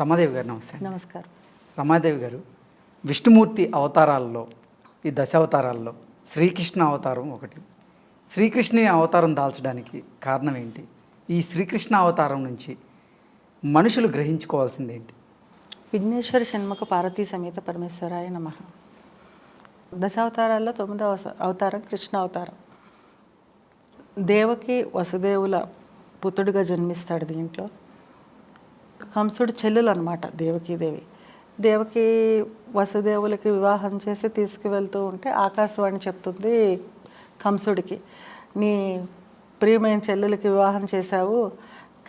రమాదేవి గారు నమస్తే. నమస్కారం. రమాదేవి గారు విష్ణుమూర్తి అవతారాల్లో ఈ దశావతారాల్లో శ్రీకృష్ణ అవతారం ఒకటి. శ్రీకృష్ణ అవతారం దాల్చడానికి కారణం ఏంటి? ఈ శ్రీకృష్ణ అవతారం నుంచి మనుషులు గ్రహించుకోవాల్సింది ఏంటి? విఘ్నేశ్వర షణ్ముఖ పార్వతీ సమేత పరమేశ్వరాయ నమ. దశావతారాల్లో తొమ్మిదవ అవతారం కృష్ణ అవతారం. దేవకి వసుదేవుల పుత్రుడిగా జన్మిస్తాడు దీంట్లో. కంసుడు చెల్లెలు అనమాట దేవకీదేవి. దేవకి వసుదేవులకి వివాహం చేసి తీసుకువెళ్తూ ఉంటే ఆకాశవాణి చెప్తుంది కంసుడికి నీ ప్రియమైన చెల్లెలకి వివాహం చేశావు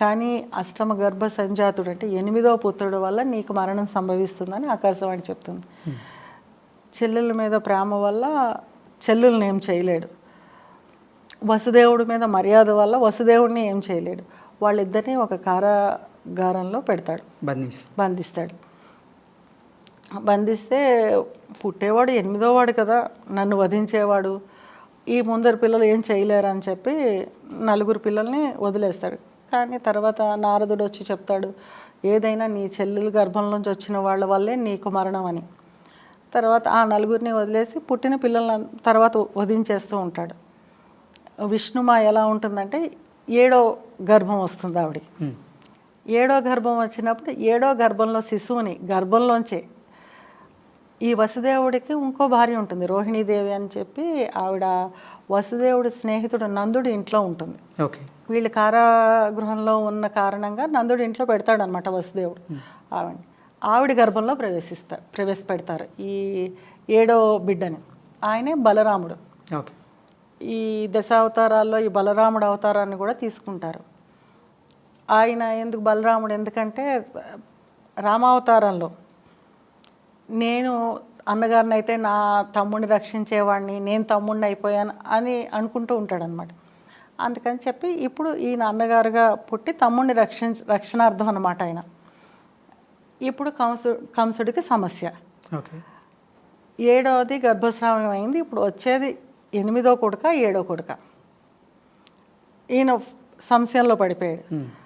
కానీ అష్టమ గర్భ సంజాతుడు అంటే ఎనిమిదవ పుత్రుడు వల్ల నీకు మరణం సంభవిస్తుందని ఆకాశవాణి చెప్తుంది. చెల్లెల మీద ప్రేమ వల్ల చెల్లెల్ని ఏం చేయలేడు. వసుదేవుడి మీద మర్యాద వల్ల వసుదేవుడిని ఏం చేయలేడు. వాళ్ళిద్దరిని ఒక కారాగారంలో పెడతాడు. బన్నీస్ బంధిస్తాడు. బంధిస్తే పుట్టేవాడు ఎనిమిదో వాడు కదా నన్ను వధించేవాడు ఈ ముందరు పిల్లలు ఏం చేయలేరు అని చెప్పి నలుగురు పిల్లల్ని వదిలేస్తాడు. కానీ తర్వాత నారదుడు వచ్చి చెప్తాడు ఏదైనా నీ చెల్లెలు గర్భం నుంచి వచ్చిన వాళ్ళ వల్లే నీకు మరణం అని. తర్వాత ఆ నలుగురిని వదిలేసి పుట్టిన పిల్లలను తర్వాత వధించేస్తూ ఉంటాడు. విష్ణుమా ఎలా ఉంటుందంటే ఏడో గర్భం వస్తుంది ఆవిడకి. ఏడో గర్భం వచ్చినప్పుడు ఏడో గర్భంలో శిశువుని గర్భంలోంచే ఈ వసుదేవుడికి ఇంకో భార్య ఉంటుంది రోహిణీదేవి అని చెప్పి ఆవిడ వసుదేవుడి స్నేహితుడు నందుడి ఇంట్లో ఉంటుంది. ఓకే. వీళ్ళు కారాగృహంలో ఉన్న కారణంగా నందుడి ఇంట్లో పెడతాడనమాట వసుదేవుడు ఆవిడని. ఆవిడ గర్భంలో ప్రవేశిస్తారు ప్రవేశపెడతారు. ఈ ఏడో బిడ్డని. ఆయనే బలరాముడు. ఓకే. ఈ దశావతారాల్లో ఈ బలరాముడు అవతారాన్ని కూడా తీసుకుంటారు. ఆయన ఎందుకు బలరాముడు? ఎందుకంటే రామావతారంలో నేను అన్నగారిని అయితే నా తమ్ముడిని రక్షించేవాడిని నేను తమ్ముడిని అయిపోయాను అని అనుకుంటూ ఉంటాడనమాట అందుకని చెప్పి ఇప్పుడు ఈయన అన్నగారుగా పుట్టి తమ్ముడిని రక్షించ రక్షణార్థం అనమాట ఆయన. ఇప్పుడు కంసు కంసుడికి సమస్య. ఓకే. ఏడవది గర్భస్రావం అయింది ఇప్పుడు వచ్చేది ఎనిమిదో కొడుక ఏడో కొడుక. ఈయన సంశయంలో పడిపోయాడు.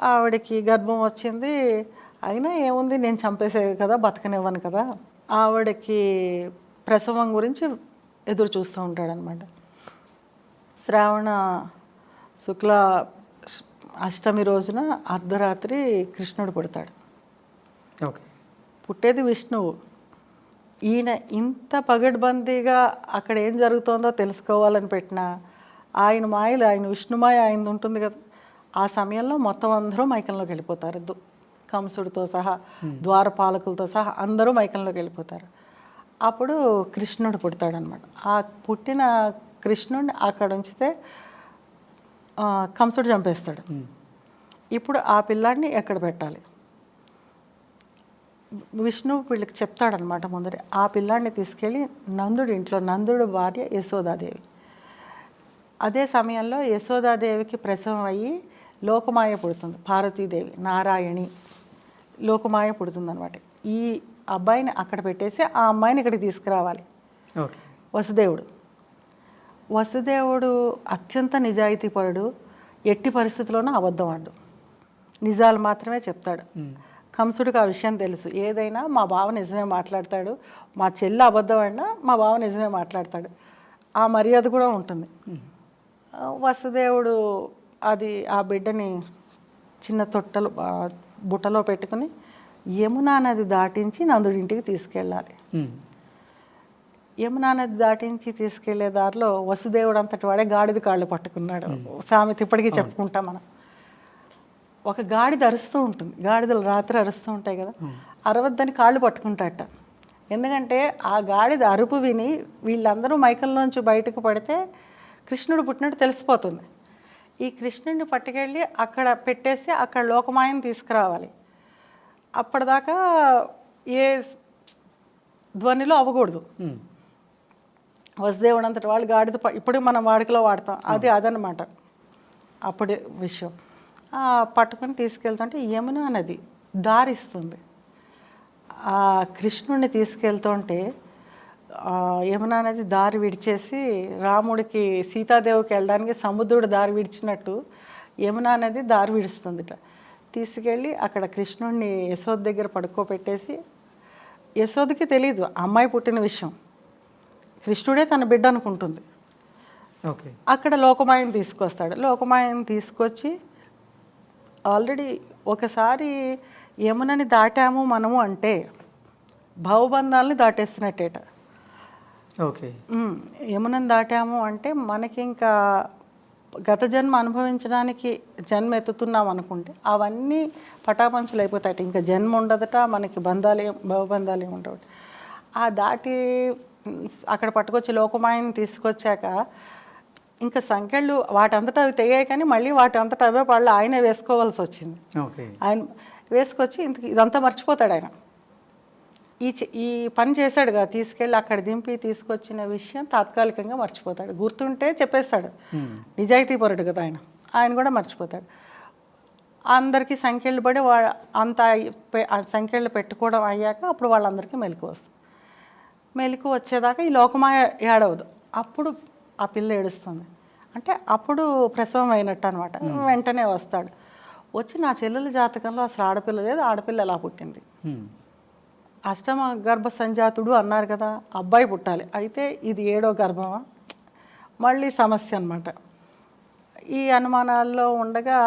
ఆవిడకి గర్భం వచ్చింది. అయినా ఏముంది నేను చంపేసేది కదా బతకనివ్వను కదా. ఆవిడకి ప్రసవం గురించి ఎదురు చూస్తూ ఉంటాడనమాట శ్రావణ శుక్ల అష్టమి రోజున అర్ధరాత్రి కృష్ణుడు పుడతాడు. ఓకే. పుట్టేది విష్ణువు. ఈయన ఇంత పగడ్బందీగా అక్కడ ఏం జరుగుతోందో తెలుసుకోవాలని పెట్టిన ఆయన మాయలు ఆయన విష్ణుమాయ ఆయన ఉంటుంది కదా. ఆ సమయంలో మొత్తం అందరూ మైకంలోకి వెళ్ళిపోతారు. కంసుడితో సహా ద్వారపాలకులతో సహా అందరూ మైకంలోకి వెళ్ళిపోతారు. అప్పుడు కృష్ణుడు పుడతాడనమాట ఆ పుట్టిన కృష్ణుడిని అక్కడ ఉంచితే కంసుడు చంపేస్తాడు. ఇప్పుడు ఆ పిల్లాడిని ఎక్కడ పెట్టాలి? విష్ణు వీళ్ళకి చెప్తాడనమాట ముందరే. ఆ పిల్లాడిని తీసుకెళ్ళి నందుడి ఇంట్లో నందుడు భార్య యశోదాదేవి. అదే సమయంలో యశోదాదేవికి ప్రసవం అయ్యి లోకమాయ పుడుతుంది. పార్వతీదేవి నారాయణి లోకమాయ పుడుతుంది అనమాట ఈ అబ్బాయిని అక్కడ పెట్టేసి ఆ అమ్మాయిని ఇక్కడికి తీసుకురావాలి. ఓకే. వసుదేవుడు. వసుదేవుడు అత్యంత నిజాయితీపరుడు ఎట్టి పరిస్థితుల్లోనూ అబద్ధం ఆడు నిజాలు మాత్రమే చెప్తాడు. కంసుడికి ఆ విషయం తెలుసు. ఏదైనా మా బావ నిజమే మాట్లాడతాడు. మా చెల్లి అబద్ధం అయినా మా బావ నిజమే మాట్లాడతాడు. ఆ మర్యాద కూడా ఉంటుంది. వసుదేవుడు అది ఆ బిడ్డని చిన్న తొట్టలు బుట్టలో పెట్టుకుని యమునా నది దాటించి నందుడి ఇంటికి తీసుకెళ్ళాలి. యమునా నది దాటించి తీసుకెళ్ళే దారిలో వసుదేవుడు అంతటి వాడే గాడిద కాళ్ళు పట్టుకున్నాడు. సామెత ఇప్పటికీ చెప్పుకుంటాం మనం. ఒక గాడిద అరుస్తూ ఉంటుంది. గాడిదలు రాత్రి అరుస్తూ ఉంటాయి కదా. అరవద్దని కాళ్ళు పట్టుకుంటాట ఎందుకంటే ఆ గాడిద అరుపు విని వీళ్ళందరూ మైకంలోంచి బయటకు పడితే కృష్ణుడు పుట్టినట్టు తెలిసిపోతుంది. ఈ కృష్ణుడిని పట్టుకెళ్ళి అక్కడ పెట్టేసి అక్కడ లోకమాయని తీసుకురావాలి. అప్పటిదాకా ఏ ధ్వనిలో అవ్వకూడదు. వసుదేవుడు అంతటి వాళ్ళు గాడిద ఇప్పుడు మనం వాడుకలో వాడతాం. అది అదనమాట అప్పుడే విషయం. పట్టుకొని తీసుకెళ్తుంటే యమున నది దారిస్తుంది. ఆ కృష్ణుడిని తీసుకెళ్తుంటే యమునా నది దారి విడిచేసి రాముడికి సీతాదేవికి వెళ్ళడానికి సముద్రుడు దారి విడిచినట్టు యమునా నది దారి విడుస్తుంది ఇట్లా తీసుకెళ్ళి అక్కడ కృష్ణుడిని యశోద దగ్గర పడుకోబెట్టేసి యశోదకి తెలియదు అమ్మాయి పుట్టిన విషయం. కృష్ణుడే తన బిడ్డ అనుకుంటుంది. ఓకే. అక్కడ లోకమాయని తీసుకొస్తాడు. లోకమాయని తీసుకొచ్చి ఆల్రెడీ ఒకసారి యమునని దాటాము మనము అంటే భావబంధాలని దాటేస్తున్నట్టేట. ఓకే. ఉమ్, యమునని దాటాము అంటే మనకి ఇంకా గత జన్మ అనుభవించడానికి జన్మ ఎత్తుతున్నాం అనుకుంటే అవన్నీ పటాపంచలు అయిపోతాయి ఇంకా జన్మ ఉండదట మనకి బంధాలు ఏం భవబంధాలు ఏమి ఉండవు. ఆ దాటి అక్కడ పట్టుకొచ్చి లోకమాయని తీసుకొచ్చాక ఇంకా సంఖ్యలు వాటంతటా అవి తెగాయి కానీ మళ్ళీ వాటి అంతటా అవే వాళ్ళు ఆయనే వేసుకోవాల్సి వచ్చింది. ఓకే. ఆయన వేసుకొచ్చి ఇంత ఇదంతా మర్చిపోతాడు ఆయన. ఈ ఈ పని చేశాడు కదా తీసుకెళ్ళి అక్కడ దింపి తీసుకొచ్చిన విషయం తాత్కాలికంగా మర్చిపోతాడు. గుర్తుంటే చెప్పేస్తాడు. నిజాయితీ పరుడు కదా ఆయన. ఆయన కూడా మర్చిపోతాడు. అందరికీ సంఖ్యలు పడి వా అంత సంఖ్యలు పెట్టుకోవడం అయ్యాక అప్పుడు వాళ్ళందరికీ మెలకు వస్తుంది. మెలకు వచ్చేదాకా ఈ లోకమాయ ఏడవదు. అప్పుడు ఆ పిల్ల ఏడుస్తుంది. అంటే అప్పుడు ప్రసవం అయినట్టు అనమాట వెంటనే వస్తాడు. వచ్చి నా చెల్లెల జాతకంలో అసలు ఆడపిల్ల లేదు ఆడపిల్ల ఎలా పుట్టింది. అష్టమ గర్భ సంజాతుడు అన్నారు కదా అబ్బాయి పుట్టాలి. అయితే ఇది ఏడో గర్భమా? మళ్ళీ సమస్య అన్నమాట. ఈ అనుమానాల్లో ఉండగా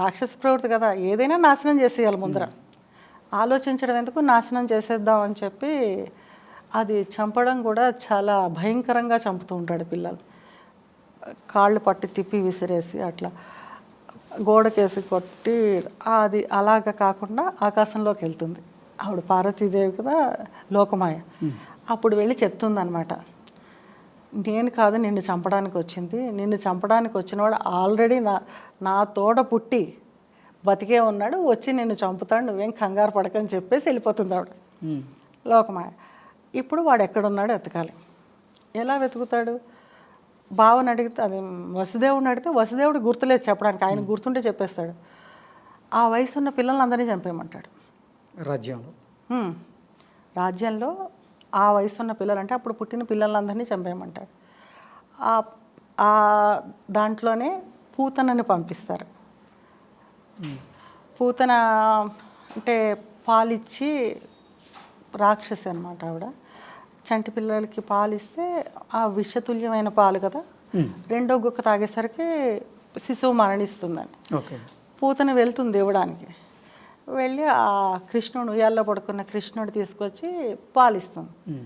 రాక్షస ప్రవృత్తి కదా ఏదైనా నాశనం చేసేయాలి ముందర. ఆలోచించడం ఎందుకు నాశనం చేసేద్దాం అని చెప్పి అది చంపడం కూడా చాలా భయంకరంగా చంపుతూ ఉంటాడు పిల్లలు. కాళ్ళు పట్టి తిప్పి విసిరేసి అట్లా గోడకేసి కొట్టి అది అలాగ కాకుండా ఆకాశంలోకి వెళ్తుంది. ఆవిడ పార్వతీదేవి కదా లోకమాయ. అప్పుడు వెళ్ళి చెప్తుందనమాట నేను కాదు నిన్ను చంపడానికి వచ్చింది. నిన్ను చంపడానికి వచ్చినవాడు ఆల్రెడీ నా నా తోడ పుట్టి బతికే ఉన్నాడు. వచ్చి నిన్ను చంపుతాడు నువ్వేం కంగారు పడకని చెప్పేసి వెళ్ళిపోతుంది ఆవిడ. లోకమాయ. ఇప్పుడు వాడు ఎక్కడున్నాడో వెతకాలి. ఎలా వెతుకుతాడు? బావని అడిగితే అది వసుదేవుని అడిగితే వసుదేవుడు గుర్తులేదు చెప్పడానికి. ఆయన గుర్తుంటే చెప్పేస్తాడు. ఆ వయసు ఉన్న పిల్లలందరినీ చంపేయమంటాడు. రాజ్యంలో. రాజ్యంలో ఆ వయసు ఉన్న పిల్లలు అంటే అప్పుడు పుట్టిన పిల్లలందరినీ చంపేయమంటాడు ఆ దాంట్లోనే పూతనని పంపిస్తారు. పూతన అంటే పాలిచ్చి రాక్షసి అనమాట ఆవిడ. చంటి పిల్లలకి పాలిస్తే ఆ విషతుల్యమైన పాలు కదా. రెండో గుక్క తాగేసరికి శిశువు మరణిస్తుందని. ఓకే. పూతన వెళ్తుంది ఇవ్వడానికి. వెళ్ళి ఆ కృష్ణుడు ఉయ్యాల్లో పడుకున్న కృష్ణుడు తీసుకొచ్చి పాలిస్తుంది.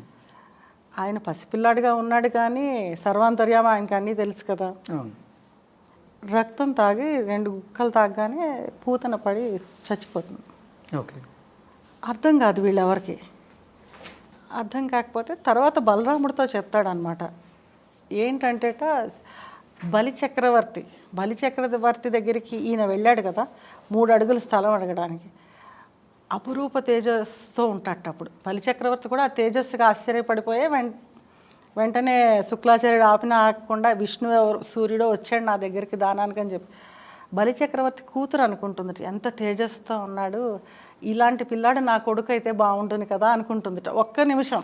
ఆయన పసిపిల్లాడిగా ఉన్నాడు కానీ సర్వాంతర్యామ ఆయనకి అన్నీ తెలుసు కదా. రక్తం తాగి రెండు గుక్కలు తాగగానే పూతన పడి చచ్చిపోతుంది. ఓకే. అర్థం కాదు వీళ్ళెవరికి. అర్థం కాకపోతే తర్వాత బలరాముడితో చెప్తాడనమాట ఏంటంటేట బలి చక్రవర్తి బలి చక్రవర్తి దగ్గరికి ఈయన వెళ్ళాడు కదా మూడు అడుగుల స్థలం అడగడానికి. అపురూప తేజస్తో ఉంటాడు అప్పుడు. బలి చక్రవర్తి కూడా ఆ తేజస్సుగా ఆశ్చర్యపడిపోయే వెం వెంటనే శుక్లాచార్యుడు ఆపిన ఆగకుండా విష్ణు ఎవరు సూర్యుడు వచ్చాడు నా దగ్గరికి దానానికి అని చెప్పి. బలి చక్రవర్తి కూతురు అనుకుంటుంది ఎంత తేజస్తో ఉన్నాడు ఇలాంటి పిల్లాడు నా కొడుకు అయితే బాగుంటుంది కదా అనుకుంటుంది ఒక్క నిమిషం.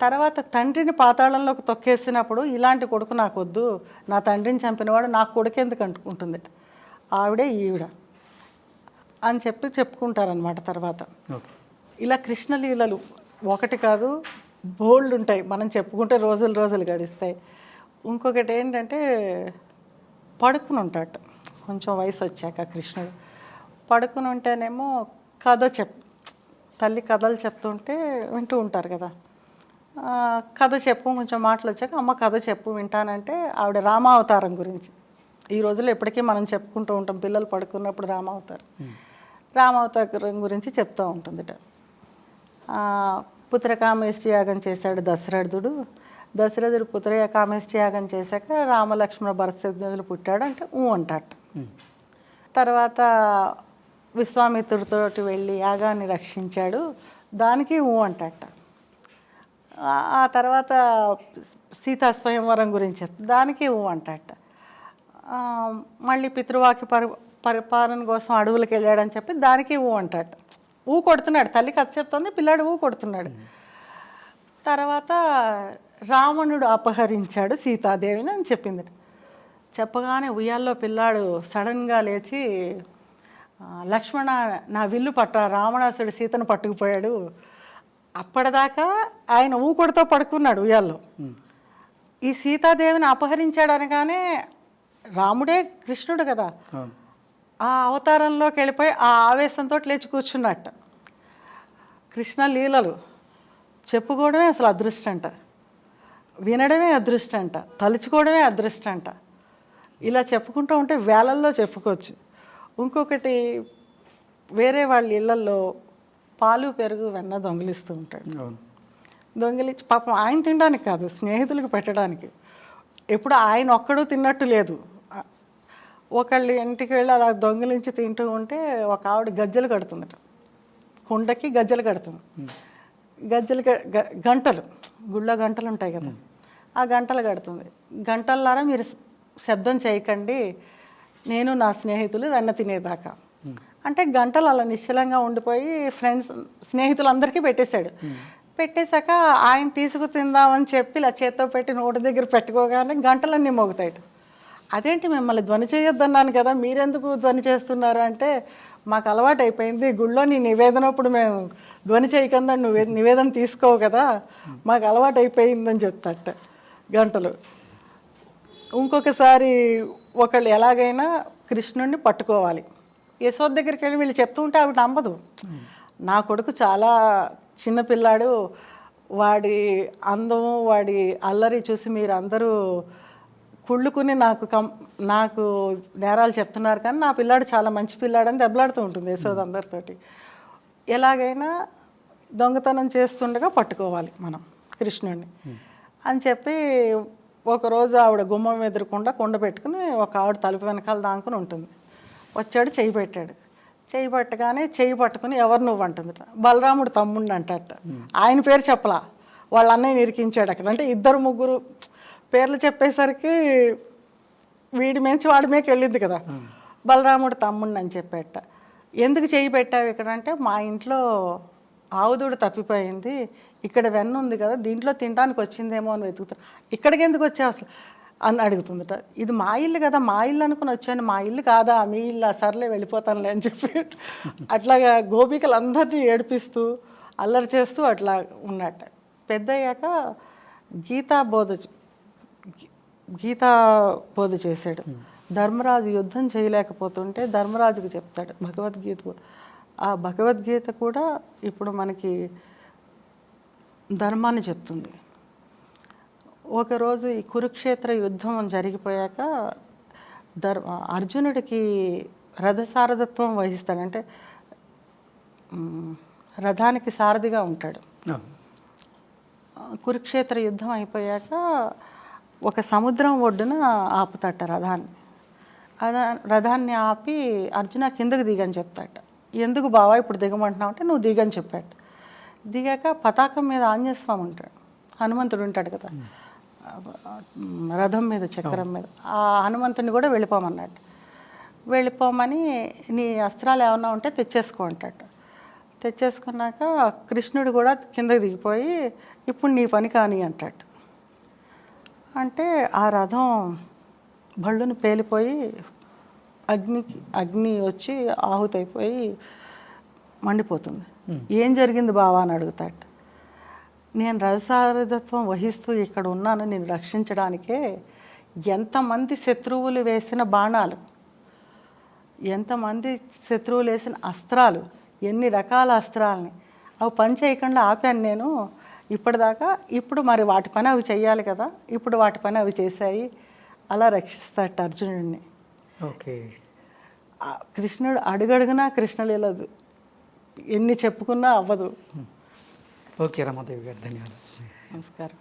తర్వాత తండ్రిని పాతాళంలోకి తొక్కేసినప్పుడు ఇలాంటి కొడుకు నాకు వద్దు నా తండ్రిని చంపినవాడు నా కొడుకు ఎందుకు అనుకుంటుంది ఆవిడే ఈవిడ అని చెప్పి చెప్పుకుంటారనమాట తర్వాత. ఇలా కృష్ణలీలలు ఒకటి కాదు బోల్డ్ ఉంటాయి. మనం చెప్పుకుంటే రోజులు రోజులు గడుస్తాయి. ఇంకొకటి ఏంటంటే పడుకుని ఉంటాడు కొంచెం వయసు వచ్చాక కృష్ణుడు. పడుకుని ఉంటేనేమో కథ చెప్ తల్లి కథలు చెప్తుంటే వింటూ ఉంటారు కదా. కథ చెప్పు కొంచెం మాటలు వచ్చాక అమ్మ కథ చెప్పు వింటానంటే ఆవిడ రామావతారం గురించి. ఈ రోజుల్లో ఎప్పటికీ మనం చెప్పుకుంటూ ఉంటాం పిల్లలు పడుకున్నప్పుడు రామావతారం. రామావతారం గురించి చెప్తూ ఉంటుందిట. పుత్రకామేష్టి యాగం చేశాడు దశరథుడు. దశరథుడు పుత్ర కామేష్టి యాగం చేశాక రామలక్ష్మణ భరతశత్రులు పుట్టాడు అంటే ఊ అంటాట. తర్వాత విశ్వామిత్రుడితోటి వెళ్ళి యాగాన్ని రక్షించాడు దానికి ఊ అంటాట. ఆ- తర్వాత సీతా స్వయంవరం గురించి చెప్తా దానికి ఊ అంటాట మళ్ళీ పితృవాక్య పరి పరిపాలన కోసం అడవులకు వెళ్ళాడని చెప్పి దానికి ఊ అంటాట ఊ కొడుతున్నాడు తల్లి కథ చెప్తుంది పిల్లాడు ఊ కొడుతున్నాడు. తర్వాత రావణుడు అపహరించాడు సీతాదేవిని అని చెప్పింది చెప్పగానే ఉయ్యాల్లో పిల్లాడు సడన్గా లేచి లక్ష్మణ నా విల్లు పట్ట రావణాసుడు సీతను పట్టుకుపోయాడు అప్పటిదాకా ఆయన ఊకొడితో పడుకున్నాడు ఉయ్యాల్లో. ఈ సీతాదేవిని అపహరించాడు అనగానే రాముడే కృష్ణుడు కదా. ఆ. అవతారంలోకి వెళ్ళిపోయి ఆ ఆవేశంతో లేచి కూర్చున్నట్ట. కృష్ణ లీలలు. చెప్పుకోవడమే అసలు అదృష్టం అంట వినడమే అదృష్టం అంట తలుచుకోవడమే అదృష్టం అంట ఇలా చెప్పుకుంటూ ఉంటే వేలల్లో చెప్పుకోవచ్చు. ఇంకొకటి వేరే వాళ్ళ ఇళ్ళల్లో పాలు పెరుగు వెన్న దొంగిలిస్తూ ఉంటాడు. దొంగిలించి పాపం ఆయన తినడానికి కాదు స్నేహితులకు పెట్టడానికి. ఎప్పుడు ఆయన ఒక్కడు తిన్నట్టు లేదు. ఒకళ్ళు ఇంటికి వెళ్ళి అలా దొంగిలించి తింటూ ఉంటే ఒక ఆవిడ గజ్జలు కడుతుందట. కుండకి గజ్జలు కడుతుంది. గజ్జలు గంటలు. గుళ్ళో గంటలు ఉంటాయి కదా. ఆ గంటలు కడుతుంది. గంటల్లారా మీరు శబ్దం చేయకండి. నేను నా స్నేహితులు వెన్న తినేదాకా. అంటే గంటలు అలా నిశ్చలంగా ఉండిపోయి ఫ్రెండ్స్ స్నేహితులందరికీ పెట్టేశాడు. పెట్టేశాక ఆయన తీసుకు తిందామని చెప్పి ఇలా చేత్తో పెట్టి నోటి దగ్గర పెట్టుకోగానే గంటలన్నీ మోగుతాయి అదేంటి మిమ్మల్ని ధ్వని చేయొద్దన్నాను కదా మీరెందుకు ధ్వని చేస్తున్నారు అంటే మాకు అలవాటు అయిపోయింది గుళ్ళో నీ నివేదనప్పుడు మేము ధ్వని చేయకుండా నువ్వు నివేదన తీసుకోవు కదా మాకు అలవాటు అయిపోయిందని చెప్తాట గంటలు. ఇంకొకసారి ఒకళ్ళు ఎలాగైనా కృష్ణుడిని పట్టుకోవాలి. యశోద్ దగ్గరికి వెళ్ళి వీళ్ళు చెప్తూ ఉంటే ఆవిడ నమ్మదు. నా కొడుకు చాలా చిన్నపిల్లాడు వాడి అందము వాడి అల్లరి చూసి మీరు అందరూ కుళ్ళుకుని నాకు కం నాకు నేరాలు చెప్తున్నారు కానీ నా పిల్లాడు చాలా మంచి పిల్లాడని దెబ్బలాడుతూ ఉంటుంది యశోద్ అందరితోటి. ఎలాగైనా దొంగతనం చేస్తుండగా పట్టుకోవాలి మనం కృష్ణుడిని అని చెప్పి ఒకరోజు ఆవిడ గుమ్మం ఎదురకుండా కుండ పెట్టుకుని ఒక ఆవిడ తలుపు వెనకాల దాంకుని ఉంటుంది. వచ్చాడు చేయి పెట్టాడు. చేయి పట్టగానే చేయి పట్టుకుని ఎవరు నువ్వు అంటుంది. బలరాముడు తమ్ముడిని అంటట ఆయన పేరు చెప్పలా. వాళ్ళ అన్నయ్య ఇరికించాడు అక్కడ. అంటే ఇద్దరు ముగ్గురు పేర్లు చెప్పేసరికి వీడి మించి వాడి మీదకి వెళ్ళింది కదా. బలరాముడు తమ్ముడిని అని చెప్పేట. ఎందుకు చేయి పెట్టావు ఇక్కడ అంటే మా ఇంట్లో ఆవుదూడు తప్పిపోయింది. ఇక్కడ వెన్న ఉంది కదా దీంట్లో తినడానికి వచ్చిందేమో అని వెతుకుతారు ఇక్కడికి ఎందుకు వచ్చావు అసలు? అని అడుగుతుందట. ఇది మా ఇల్లు కదా మా ఇల్లు అనుకుని వచ్చాను. మా ఇల్లు కాదా మీ ఇల్లు సర్లే వెళ్ళిపోతానులే అని చెప్పి అట్లాగా గోపికలు అందరినీ ఏడిపిస్తూ అల్లరి చేస్తూ అట్లా ఉన్నట్ట. పెద్ద అయ్యాక గీతా బోధ గీతా బోధ చేశాడు. ధర్మరాజు యుద్ధం చేయలేకపోతుంటే ధర్మరాజుకు చెప్తాడు భగవద్గీత. ఆ భగవద్గీత కూడా ఇప్పుడు మనకి ధర్మాన్ని చెప్తుంది. ఒకరోజు ఈ కురుక్షేత్ర యుద్ధం జరిగిపోయాక ధర్ అర్జునుడికి రథసారథత్వం వహిస్తాడు. అంటే రథానికి సారథిగా ఉంటాడు. కురుక్షేత్ర యుద్ధం అయిపోయాక ఒక సముద్రం ఒడ్డున ఆపుతాట రథాన్ని. రథాన్ని ఆపి అర్జున కిందకి దిగని చెప్తాట. ఎందుకు బావా ఇప్పుడు దిగమంటున్నావు అంటే నువ్వు దిగని చెప్పాట. దిగాక పతాకం మీద ఆంజస్వామి ఉంటాడు. హనుమంతుడు ఉంటాడు కదా. రథం మీద చక్రం మీద. ఆ హనుమంతుడిని కూడా వెళ్ళిపోమన్నాడు. వెళ్ళిపోమని నీ అస్త్రాలు ఏమన్నా ఉంటే తెచ్చేసుకో అంటాడు. తెచ్చేసుకున్నాక కృష్ణుడు కూడా కిందకి దిగిపోయి ఇప్పుడు నీ పని కాని అంటాడు. అంటే ఆ రథం బళ్ళుని పేలిపోయి అగ్నికి అగ్ని వచ్చి ఆహుతైపోయి మండిపోతుంది. ఏం జరిగింది బావా అని అడుగుతాడు. నేను రథసారథత్వం వహిస్తూ ఇక్కడ ఉన్నాను నేను రక్షించడానికే. ఎంతమంది శత్రువులు వేసిన బాణాలు ఎంతమంది శత్రువులు వేసిన అస్త్రాలు ఎన్ని రకాల అస్త్రాలని అవి పని చేయకుండా ఆపాను నేను. ఇప్పటిదాకా ఇప్పుడు మరి వాటి పని అవి చెయ్యాలి కదా ఇప్పుడు వాటి పని అవి చేశాయి. అలా రక్షిస్తాట అర్జునుడిని. ఓకే. కృష్ణుడు అడుగడుగునా కృష్ణలీలదు. ఎన్ని చెప్పుకున్నా అవ్వదు. ఓకే రమాదేవి గారు ధన్యవాదాలు. నమస్కారం.